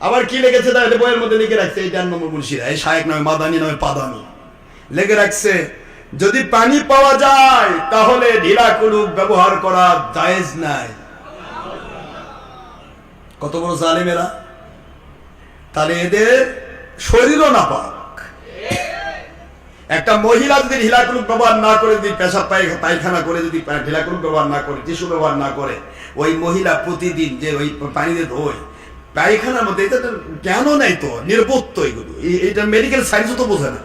আবার কি লেগেছে তা এটা বইয়ের মধ্যে লিখে রাখছে? এই নম্বর মুন্সিরা। এই শায়েক নয়, মাদানি নয়, পাদানি। লেগে রাখছে, যদি পানি পাওয়া যায়, তাহলে ঢিলা কুলুক ব্যবহার করা জায়েজ নাই। কত বড় জালেমেরা? তাহলে এদের শরীরও না পাক একটা মহিলা যদি ঢিলাকুলুক ব্যবহার না করে, যদি পেশাব পায়, পায়খানা করে, যদি ঢিলাকুলুক ব্যবহার না করে, টিস্যু ব্যবহার না করে, ওই মহিলা প্রতিদিন যে ওই পানিতে ধোয় পায়খানার মধ্যে এটা কেন নাই তো নির্বত্ত এগুলো। এটা মেডিকেল সায়েন্সও তো বোঝে না।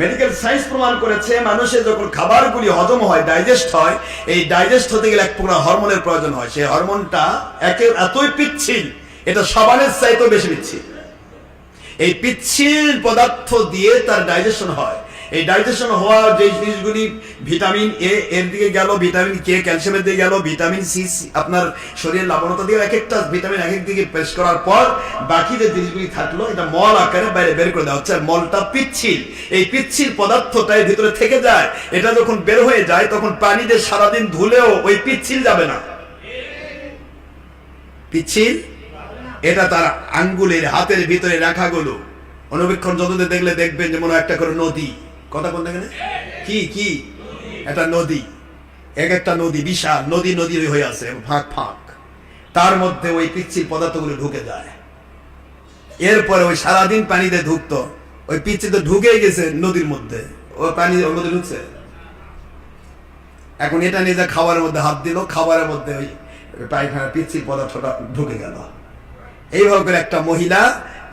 মেডিকেল সায়েন্স প্রমাণ করেছে, মানুষের যখন খাবারগুলি হজম হয় ডাইজেস্ট হয়, এই ডাইজেস্ট হতে গেলে এক প্রকার হরমোনের প্রয়োজন হয়। সেই হরমোনটা একে এতই পিচ্ছিল, এটা সাবানের চাইতেও বেশি পিচ্ছিল। এই পিচ্ছিল পদার্থ দিয়ে তার ডাইজেশন হয়। এই ডাইজেশন হওয়া যে জিনিসগুলি ভিটামিন এ এর দিকে গেল ভিটামিন কে ক্যালসিয়ামের দিকে গেল ভিটামিন সি আপনার শরীরের লবণতা দিয়ে এক একটা ভিটামিন এক এক দিকে পেশ করার পর বাকি যে জিনিসগুলি থাকল, এটা মল আকারে বাইরে বের করে দেওয়া হচ্ছে। মলটা পিচ্ছিল। এই পিচ্ছিল পদার্থটা এর ভিতরে থেকে যায়। এটা যখন বের হয়ে যায়, তখন পানিতে সারাদিন ধুলেও ওই পিচ্ছিল যাবে না। পিচ্ছিল? এটা তার আঙ্গুলের হাতের ভিতরে রাখাগুলো। অনুবীক্ষণ যতদিন দেখলে দেখবেন যে মনে একটা করে নদী। কথা কোন? দেখেন কি কি? একটা নদী, এক একটা নদী, বিশাল, নদী নদী হয়ে আছে, ফাঁক ফাঁক। তার মধ্যে ওই পিচ্ছিল পদার্থগুলো ঢুকে যায়। এরপরে ওই সারাদিন পানিতে ঢুকতো ওই পিচ্ছি তো ঢুকেই গেছে নদীর মধ্যে। ও পানি ওর মধ্যে ঢুকছে? এখন এটা নিয়ে যা খাবারের মধ্যে হাত দিল, খাবারের মধ্যে ওই পায়খানা পিচ্ছিল পদার্থটা ঢুকে গেল। এইভাবে একটা মহিলা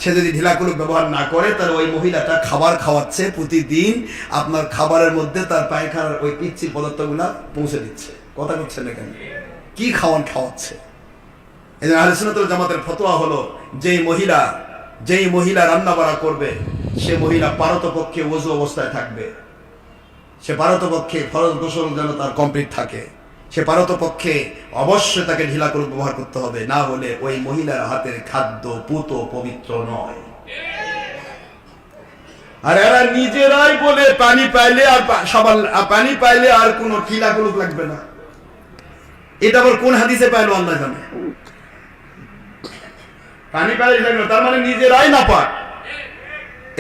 সে যদি ঢিলাকুলুক ব্যবহার না করে তাহলে ওই মহিলাটা খাবার খাওয়াচ্ছে প্রতিদিন, আপনার খাবারের মধ্যে তার পায়খানার ওই পিচ্ছিল পদার্থগুলা পৌঁছে দিচ্ছে। কথা বলছেন না কেন? কি খাওয়ান খাওয়াচ্ছে? এই জন্য আলোচনাতুল জামাতের ফতোয়া হলো, যেই মহিলা যেই মহিলা রান্না বাড়া করবে, সে মহিলা পারতপক্ষে ওজু অবস্থায় থাকবে। সে পারতপক্ষে ফরজ গোসল যেন তার কমপ্লিট থাকে। সে পারতপক্ষে অবশ্যই তাকে ঢিলা করে ব্যবহার করতে হবে, না হলে ওই মহিলার হাতের খাদ্য পুত পবিত্র নয়। আর এরা নিজেরাই বলে পানি পাইলে আর সবার পানি পাইলে আর কোনো ঢিলা কুলুক লাগবে না। এটা আবার কোন হাদিসে পাইলো আল্লাহ জানে? পানি পাইলে লাগবে তার মানে নিজেরাই নাপাক।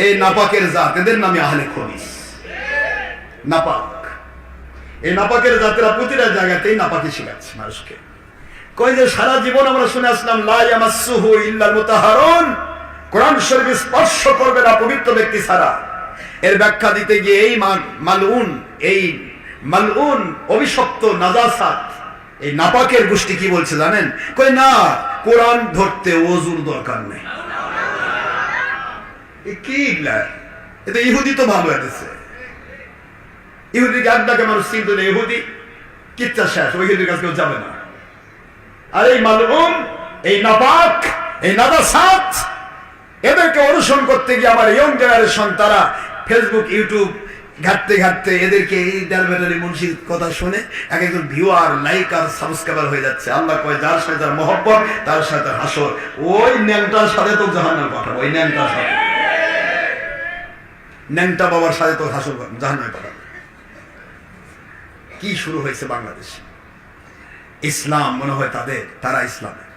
এই নাপাকের জাত, এদের নামে আহলে খবিস নাপাক। এই নাপাকের জাতেরা প্রতিটা জায়গাতেই নাপাকি শেখাচ্ছে মানুষকে। কই যে সারা জীবন আমরা শুনে আসলাম, লা ইয়ামাসসুহু ইল্লাল মুতাহারুন। কোরআন শরীফ স্পর্শ করবে না পবিত্র ব্যক্তি ছাড়া। এর ব্যাখ্যা দিতে গিয়ে এই মালউন এই মালউন, অভিশপ্ত, নাজাসাত, এই নাপাকের গোষ্ঠী কি বলছে জানেন? কই না, কোরআন ধরতে ওজুর দরকার নেই। কি এগুলা? এ ইহুদি তো ভালো আছে ইহুদিকে আড্ডাকে মানুষ ইহুদি কিচ্ছা শেষ, ওই কাছে কেউ যাবে না। আর এই মালুম এই নাপাক, এই এদেরকে অনুসরণ করতে গিয়ে আমার ইয়ং জেনারেশন তারা ফেসবুক ইউটিউব ঘাটতে ঘাটতে এদেরকে এই ডালবেটারি মুন্সির কথা শুনে এক একজন ভিউয়ার লাইক আর সাবস্ক্রাইবার হয়ে যাচ্ছে। আল্লাহ কয়, যার সাথে তার মহব্বত, তার সাথে হাসর। ওই ন্যাংটার সাথে তো জাহান্নাম পাঠাবো ওই ন্যাংটার সাথে। ন্যাংটা বাবার সাথে তো হাসর জাহান্নামে পাঠাবো কি শুরু হয়েছে বাংলাদেশে? ইসলাম মনে হয় তাদের তারা ইসলামের।